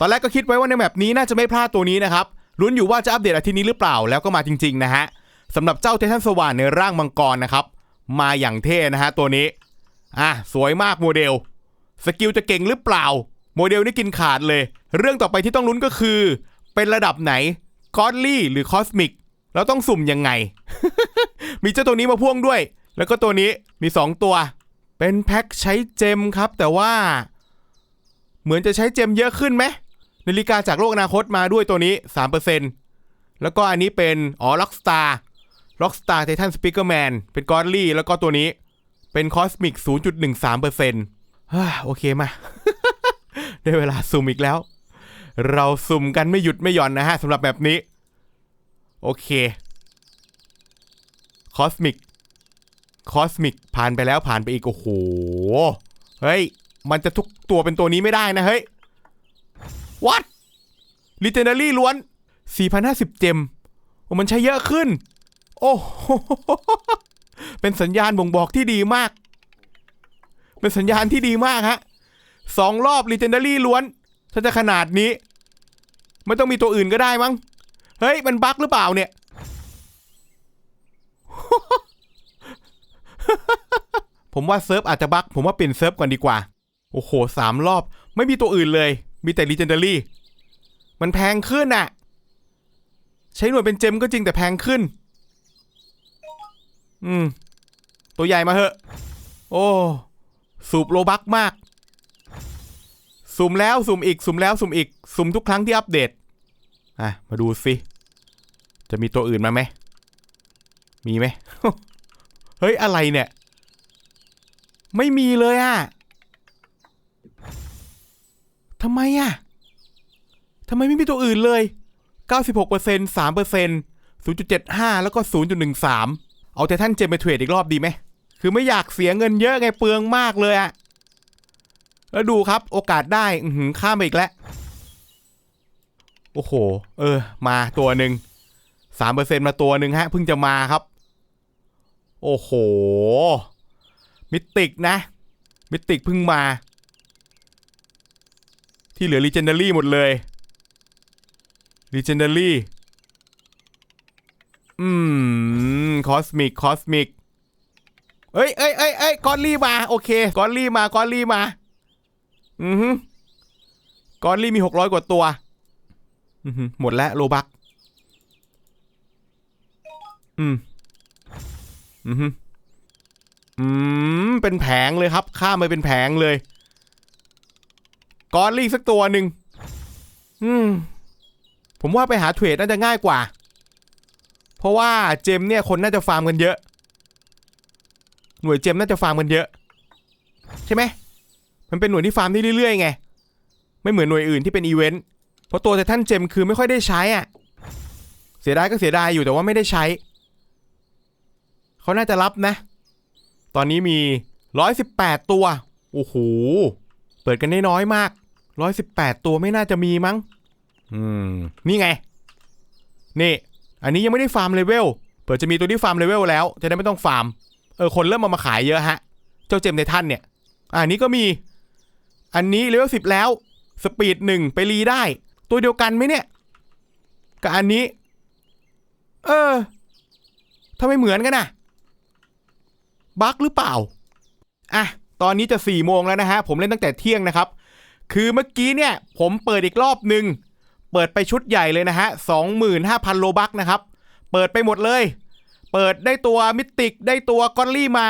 ตอนแรกก็คิดไว้ว่าในแมปนี้น่าจะไม่พลาดตัวนี้นะครับลุ้นอยู่ว่าจะอัปเดตอาทิตย์นี้หรือเปล่าแล้วก็มาจริงๆนะฮะสำหรับเจ้าเททันสว่านในร่างมังกรนะครับ มาอย่างเท่นะฮะตัวนี้อะสวยมากโมเดล สกิลจะเก่งหรือเปล่า โมเดลนี่กินขาดเลย เรื่องต่อไปที่ต้องลุ้นก็คือ เป็นระดับไหนกอดลี่หรือคอสมิกแล้วต้องสุ่มยังไง มีเจ้าตัวนี้มาพ่วงด้วย แล้วก็ตัวนี้มี 2 ตัว เป็นแพ็คใช้เจมครับ แต่ว่า เหมือนจะใช้เจมเยอะขึ้นไหม นาฬิกาจากโลกอนาคตมาด้วยตัวนี้ 3%แล้วก็อันนี้เป็น อ๋อล็อกสตาร์ล็อกสตาร์ไททันสปีกเกอร์แมนเป็นกอดลี่แล้วก็ตัวนี้เป็นคอสมิก 0.13%ฮ่าโอเคมา ได้เวลาสุ่มอีกแล้ว เราสุ่มกันไม่หยุดไม่หย่อนนะฮะสำหรับแบบนี้ โอเคคอสมิกคอสมิกผ่านไปแล้วผ่านไปอีก โอ้โห เฮ้ย มันจะทุกตัวเป็นตัวนี้ไม่ได้นะ เฮ้ย วัดลิเทน a รี่ล้วน 4,050 เจมมันใช้เยอะขึ้น โอ้เป็นสัญญาณบ่งบอกที่ดีมาก เป็นสัญญาณที่ดีมากฮะสองรอบลิเทน a รี่ล้วน ถ้าจะขนาดนี้ ไม่ต้องมีตัวอื่นก็ได้มั้ง เฮ้ย มันบั๊กหรือเปล่าเนี่ย ผมว่าเซิร์ฟอาจจะบั๊กผมว่าเปลี่ยนเซิร์ฟก่อนดีกว่า โอ้โหสามรอบ ไม่มีตัวอื่นเลย มีแต่ Legendary มันแพงขึ้นน่ะใช้หน่วยเป็นเจมก็จริงแต่แพงขึ้น อืม ตัวใหญ่มาเหอะ โอ้ สูบโลบักมาก สุ่มแล้วสุ่มอีก สุ่มแล้วสุ่มอีก สุ่มทุกครั้งที่อัปเดต อะ มาดูสิ จะมีตัวอื่นมาไหม มีไหม เฮ้ย อะไรเนี่ย ไม่มีเลยอะ ทำไมอะทำไมไม่มีตัวอื่นเลย 96% 3% 0.75 แล้วก็ 0.13 เอาแต่ท่านเจมไปเทรดอีกรอบดีไหม คือไม่อยากเสียเงินเยอะไงเปลืองมากเลยอะแล้วดูครับโอกาสได้อือหือข้ามไปอีกแล้ว โอ้โห เออ มาตัวหนึ่งสามเปอร์เซ็นมาตัวหนึ่งฮะ เพิ่งจะมาครับ โอ้โห มิติกนะ มิติกเพิ่งมา ที่เหลือ Legendary หมดเลย Legendary อืมคอสมิกคอสมิกเอ้ยเอ้ยเอ้ยเอ้ยกอนลี่มา โอเคกอนลี่มากอนลี่มา อือฮึกอนลี่มีหกร้อยกว่าตัว อือฮึหมดแล้วโลบักอืม อือฮึอืม เป็นแผงเลยครับ ข้ามไปเป็นแผงเลย กอนลี่สักตัวหนึ่งอืม ผมว่าไปหาเทรดน่าจะง่ายกว่า เพราะว่าเจมเนี่ยคนน่าจะฟาร์มกันเยอะ หน่วยเจมน่าจะฟาร์มกันเยอะ ใช่ไหม มันเป็นหน่วยที่ฟาร์มได้เรื่อยๆไง ไม่เหมือนหน่วยอื่นที่เป็นอีเวนต์ เพราะตัวแต่ท่านเจมคือไม่ค่อยได้ใช้อะ เสียดายก็เสียดายอยู่แต่ว่าไม่ได้ใช้ เขาน่าจะรับนะ ตอนนี้มี 118 ตัว โอ้โห เปิดกันได้น้อยมาก 118ตัวไม่น่าจะมีมั้ง อืม นี่ไง นี่ อันนี้ยังไม่ได้ฟาร์มเลเวลเปิดจะมีตัวที่ฟาร์มเลเวลแล้ว จะได้ไม่ต้องฟาร์ม เออ คนเริ่มมามาขายเยอะฮะ เจ้าเจมในท่านเนี่ยอ่านี้ก็มี อันนี้เลเวลสิบแล้ว สปีดหนึ่งไปรีได้ ตัวเดียวกันไหมเนี่ย กับอันนี้ เออทำไมเหมือนกันน่ะบั๊กหรือเปล่า อะ ตอนนี้จะ4ี่โมงแล้วนะฮะ ผมเล่นตั้งแต่เที่ยงนะครับ คือเมื่อกี้เนี่ยผมเปิดอีกรอบหนึ่งเปิดไปชุดใหญ่เลยนะฮะ 25,000 โลบักนะครับ เปิดไปหมดเลย เปิดได้ตัวมิติกได้ตัวกอนลี่มา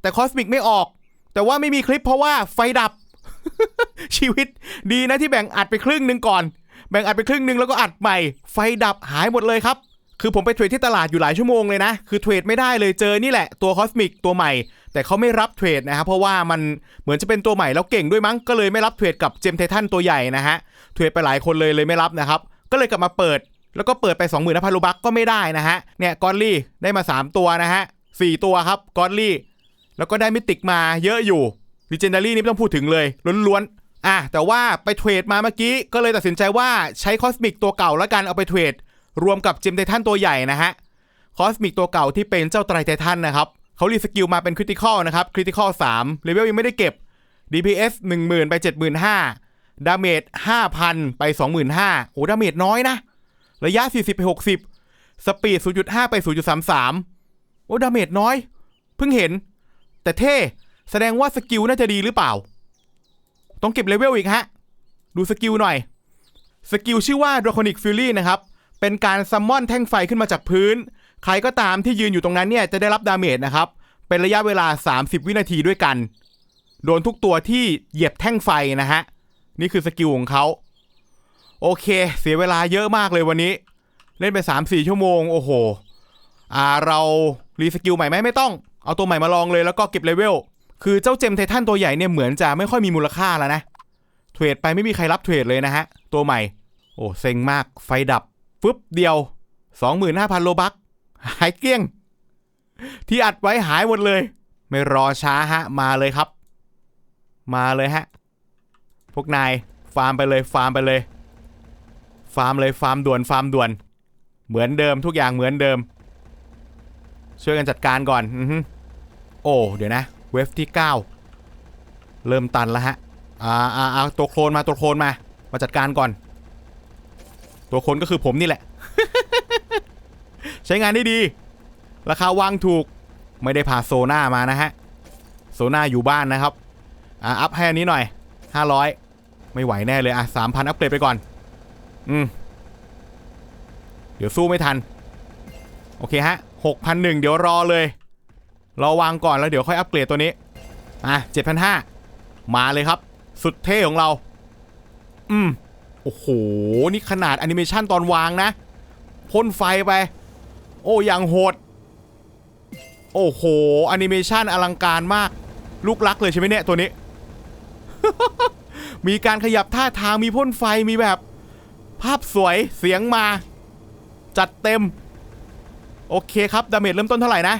แต่คอสมิกไม่ออก แต่ว่าไม่มีคลิปเพราะว่าไฟดับ ชีวิตดีนะที่แบ่งอัดไปครึ่งหนึ่งก่อน แบ่งอัดไปครึ่งหนึ่งแล้วก็อัดใหม่ ไฟดับหายหมดเลยครับ คือผมไปเทรดที่ตลาดอยู่หลายชั่วโมงเลยนะ คือเทรดไม่ได้เลยเจอนี่แหละตัวคอสมิกตัวใหม่ แต่เขาไม่รับเทรดนะครับเพราะว่ามันเหมือนจะเป็นตัวใหม่แล้วเก่งด้วยมั้งก็เลยไม่รับเทรดกับเจมไททันตัวใหญ่นะฮะเทรดไปหลายคนเลยเลยไม่รับนะครับก็เลยกลับมาเปิด แล้วก็เปิดไป2 5 0 0 0ลูบักก็ไม่ได้นะฮะเนี่ยกอนลี่ได้มา 3 ตัวนะฮะ4ตัวครับกอนลี่ แล้วก็ได้มิติกมาเยอะอยู่ l ิเจนดารี่นี่ไม่ต้องพูดถึงเลยล้วนๆอะแต่ว่าไปเทรดมาเมื่อกี้ก็เลยตัดสินใจว่าใช้คอสมิกตัวเก่าแล้วกันเอาไปเทรดรวมกับเจมไททันตัวใหญ่นะฮะคอสมิกตัวเก่าที่เป็นเจ้าไตรไททันนะครับ เขารีสกิลมาเป็นคริติคอลนะครับคริติคอล3เลเวลยังไม่ได้เก็บ DPS 10,000 ไป 75,000ดาเมจ5,000 ไป 25,000โอ้ดาเมจน้อยนะ ระยะ 40 ไป 60 สปีด 0.5 ไป 0.33 โอ้ดาเมจน้อย เพิ่งเห็น แต่เท่ แสดงว่าสกิลน่าจะดีหรือเปล่า ต้องเก็บเลเวลอีกฮะ ดูสกิลหน่อย สกิลชื่อว่า Draconic Fury นะครับ เป็นการซัมมอนแท่งไฟขึ้นมาจากพื้น ใครก็ตามที่ยืนอยู่ตรงนั้นเนี่ยจะได้รับดาเมจนะครับ เป็นระยะเวลา 30 วินาทีด้วยกัน โดนทุกตัวที่เหยียบแท่งไฟนะฮะ นี่คือสกิลของเขาโอเค เสียเวลาเยอะมากเลยวันนี้ เล่นไป 3-4 ชั่วโมง โอ้โห อ่าเรารีสกิลใหม่ไหมไม่ต้อง เอาตัวใหม่มาลองเลยแล้วก็เก็บเลเวล คือเจ้าเจมไททันตัวใหญ่เนี่ยเหมือนจะไม่ค่อยมีมูลค่าแล้วนะ เทรดไปไม่มีใครรับเทรดเลยนะฮะ ตัวใหม่ โอ้เซ็งมาก ไฟดับ ฟึบเดียว 25,000 โลบัก หายเกลี้ยง ที่อัดไว้หายหมดเลย ไม่รอช้าฮะ มาเลยครับ มาเลยฮะ พวกนายฟาร์มไปเลยฟาร์มไปเลย ฟาร์มเลยฟาร์มด่วนฟาร์มด่วน เหมือนเดิมทุกอย่างเหมือนเดิม ช่วยกันจัดการก่อนอือโอ้เดี๋ยวนะ เวฟที่ 9 เริ่มตันแล้วฮะอ่าอ่าอ่าตัวโคลนมาตัวโคลนมา มาจัดการก่อน ตัวโคลนก็คือผมนี่แหละ ใช้งานได้ดี ราคาวางถูกไม่ได้พาโซน่ามานะฮะ โซน่าอยู่บ้านนะครับ อ่าอัพให้อันนี้หน่อย 500 ไม่ไหวแน่เลยอะ3,000 อัพเกรดไปก่อน อืม เดี๋ยวสู้ไม่ทัน โอเคฮะ 6,001 เดี๋ยวรอเลย รอวางก่อนแล้วเดี๋ยวค่อยอัปเกรดตัวนี้ อะ7,500 มาเลยครับ สุดเท่ของเรา อืม โอ้โห นี่ขนาดแอนิเมชันตอนวางนะพ่นไฟไป โอ้อย่างโหด โอ้โหแอนิเมชันอลังการมาก ลูกลักเลยใช่ไหมเนี่ยตัวนี้ มีการขยับท่าทางมีพ่นไฟมีแบบ ภาพสวยเสียงมา จัดเต็ม โอเคครับ ดาเมจเริ่มต้นเท่าไหร่นะ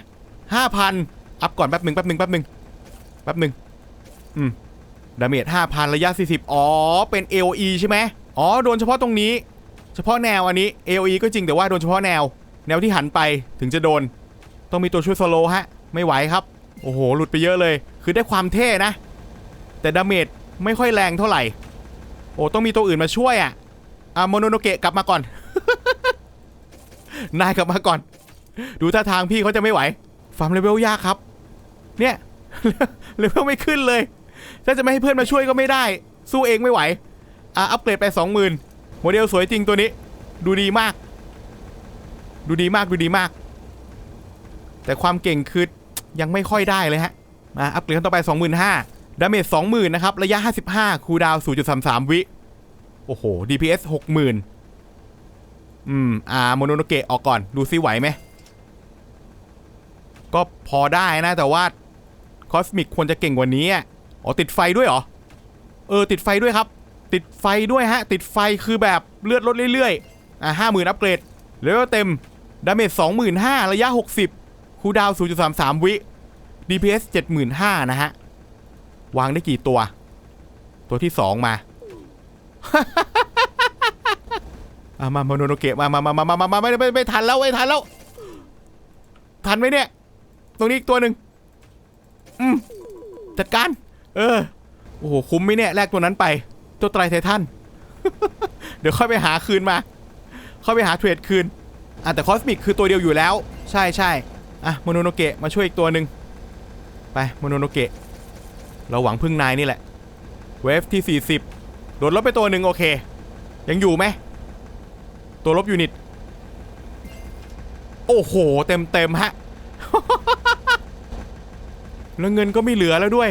5,000อัพก่อนแป๊บหนึ่งแป๊บหนึ่งแป๊บหนึ่งแป๊บหนึ่งอืมดาเมจ5,000ระยะ 40 อ๋อ เป็น AOE ใช่ไหมอ๋อ โดนเฉพาะตรงนี้ เฉพาะแนวอันนี้ AOE ก็จริงแต่ว่าโดนเฉพาะแนว แนวที่หันไปถึงจะโดน ต้องมีตัวช่วยสโลฮะ ไม่ไหวครับ โอ้โห หลุดไปเยอะเลย คือได้ความเท่นะ แต่ดาเมจไม่ค่อยแรงเท่าไหร่ โอ้ต้องมีตัวอื่นมาช่วยอะอะโมโนโนเกะกลับมาก่อน นายกลับมาก่อน ดูท่าทางพี่เขาจะไม่ไหว ฟาร์มเลเวลยากครับ เนี่ยเลเวลไม่ขึ้นเลย ถ้าจะไม่ให้เพื่อนมาช่วยก็ไม่ได้ สู้เองไม่ไหว อะอัปเกรดไป20,000โมเดลสวยจริงตัวนี้ ดูดีมาก ดูดีมากดูดีมาก แต่ความเก่งคือยังไม่ค่อยได้เลยฮะ มาอัปเกรดขั้นต่อไป 25,000ดาเมจ20,000นะครับ ระยะ 55 คูดาวน์0.33 วิ โอ้โห DPS 60,000 อืม อ่าโมโนโนเกะออกก่อน ดูซิไหวไหม ก็พอได้นะ แต่ว่าคอสมิกควรจะเก่งกว่านี้อ๋อ ติดไฟด้วยเหรอ เออ ติดไฟด้วยครับ ติดไฟด้วยฮะ ติดไฟคือแบบเลือดลดเรื่อยๆ อะห้าหมื่นอัปเกรดเลเวลเต็ม ดาเมจสองหมื่นห้าระยะหกสิบคูดาวน์ศูนย์จุดสามสามวิ DPS เจ็ดหมื่นห้านะฮะ วางได้กี่ตัว ตัวที่สองมาอะมาโมโนโนเกะมามามามามามามาไม่ไม่ไม่ทันแล้วไม่ทันแล้ว ทันไหมเนี่ย ตรงนี้อีกตัวหนึ่งอืมจัดการ เออ โอ้โห คุ้มไหมเนี่ยแลกตัวนั้นไป ตัวไตรไททัน เดี๋ยวค่อยไปหาคืนมา ค่อยไปหาเทรดคืน อะแต่คอสมิกคือตัวเดียวอยู่แล้ว ใช่ใช่อะโมโนโนเกะมาช่วยอีกตัวหนึ่งไปโมโนโนเกะเราหวังพึ่งนายนี่แหละ เวฟที่ 40 โดนลบไปตัวหนึ่งโอเค ยังอยู่ไหม ตัวลบยูนิต โอ้โห เต็มเต็มฮะ แล้วเงินก็ไม่เหลือแล้วด้วย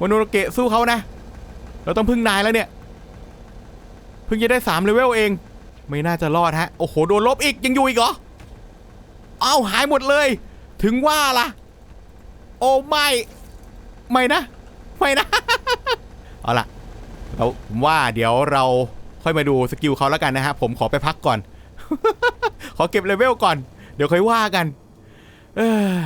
วาโนโรเกะสู้เขานะ เราต้องพึ่งนายแล้วเนี่ย เพิ่งจะได้3เลเวลเอง ไม่น่าจะรอดฮะ โอ้โห โดนลบอีก ยังอยู่อีกเหรอ เอาหายหมดเลย ถึงว่าล่ะ โอ้ไม่ ไม่นะ ไม่นะ เอาล่ะ เราผมว่าเดี๋ยวเราค่อยมาดูสกิลเขาแล้วกันนะฮะ ผมขอไปพักก่อน ขอเก็บเลเวลก่อน เดี๋ยวค่อยว่ากัน เออ